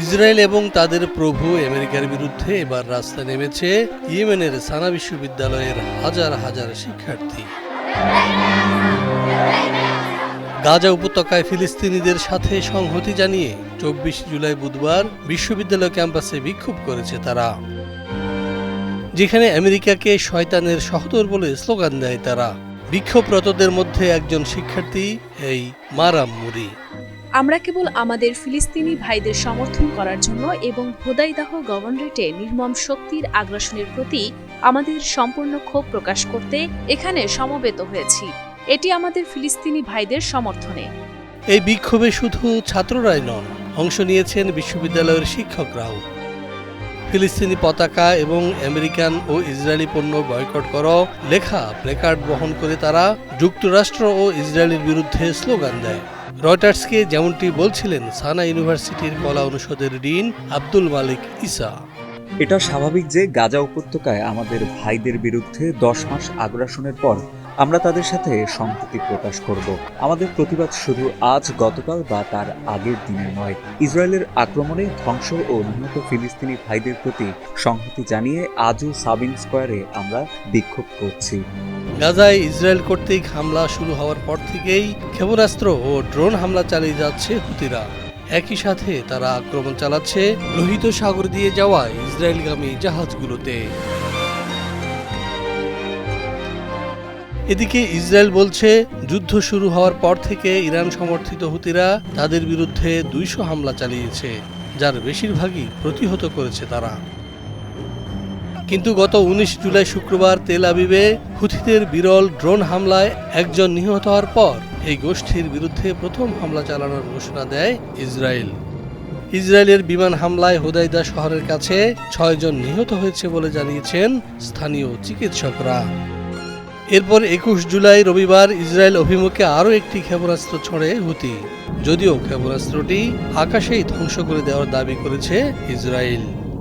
Israel এবং তাদের প্রভু আমেরিকার বিরুদ্ধে এবার রাস্তায় নেমেছে ইয়েমেনের সানা বিশ্ববিদ্যালয়ের হাজার হাজার শিক্ষার্থী। গাজা উপত্যকায় ফিলিস্তিনিদের সাথে সংহতি জানিয়ে চব্বিশ জুলাই বুধবার বিশ্ববিদ্যালয় ক্যাম্পাসে বিক্ষোভ করেছে তারা। যেখানে আমেরিকাকে শয়তানের সহদর বলে স্লোগান দেয় তারা। বিক্ষোভরতদের মধ্যে একজন শিক্ষার্থী, এই মারাম মুরি আমরা কেবল আমাদের ফিলিস্তিনি ভাইদের সমর্থন করার জন্য এবং হোদাইদাহ গভর্নরেটে নির্মম শক্তির আগ্রাসনের প্রতি আমাদের সম্পূর্ণ ক্ষোভ প্রকাশ করতে এখানে সমবেত হয়েছি। এটি আমাদের ফিলিস্তিনি ভাইদের সমর্থনে। এই বিক্ষোভে শুধু ছাত্ররাই নন, অংশ নিয়েছেন বিশ্ববিদ্যালয়ের শিক্ষকরাও। ফিলিস্তিনি পতাকা এবং আমেরিকান ও ইসরায়েলি পণ্য বয়কট কর লেখা, প্লেকার্ড বহন করে তারা যুক্তরাষ্ট্র ও ইসরায়েলের বিরুদ্ধে স্লোগান দেয়। রয়টার্সকে যেমনটি বলছিলেন, সানা ইউনিভার্সিটির কলা অনুষদের ডিন আব্দুল মালিক ইসা এটা স্বাভাবিক যে গাজা উপত্যকায় আমাদের ভাইদের বিরুদ্ধে দশ মাস আগ্রাসনের পর আমরা তাদের সাথে সংহতি প্রকাশ করব। আমাদের প্রতিবাদ শুধু আজ, গতকাল বা তার আগের দিনে নয়। ইসরায়েলের আক্রমণে ধ্বংস ও নিহত ফিলিস্তিনি ভাইদের প্রতি সংহতি জানিয়ে আজও সাবিন স্কোয়ারে আমরা বিক্ষোভ করছি। গাজায় ইসরায়েল কর্তৃক হামলা শুরু হওয়ার পর থেকেই ক্ষেপণাস্ত্র ও ড্রোন হামলা চালিয়ে যাচ্ছে হুতিরা। একই সাথে তারা আক্রমণ চালাচ্ছে লোহিত সাগর দিয়ে যাওয়া ইসরায়েলগামী জাহাজগুলোতে। এদিকে ইসরায়েল বলছে, যুদ্ধ শুরু হওয়ার পর থেকে ইরান সমর্থিত হুতিরা তাদের বিরুদ্ধে দুইশো হামলা চালিয়েছে, যার বেশিরভাগই প্রতিহত করেছে তারা। কিন্তু গত উনিশ জুলাই শুক্রবার তেল আবিবে হুথিদের বিরল ড্রোন হামলায় একজন নিহত হওয়ার পর এই গোষ্ঠীর বিরুদ্ধে প্রথম হামলা চালানোর ঘোষণা দেয় ইসরায়েল। ইসরায়েলের বিমান হামলায় হোদাইদা শহরের কাছে ছয়জন নিহত হয়েছে বলে জানিয়েছেন স্থানীয় চিকিৎসকরা। এরপর একুশ জুলাই রবিবার ইসরায়েল অভিমুখে আরও একটি ক্ষেপণাস্ত্র ছড়ে হুতি। যদিও ক্ষেপণাস্ত্রটি আকাশেই ধ্বংস করে দেওয়ার দাবি করেছে ইসরায়েল।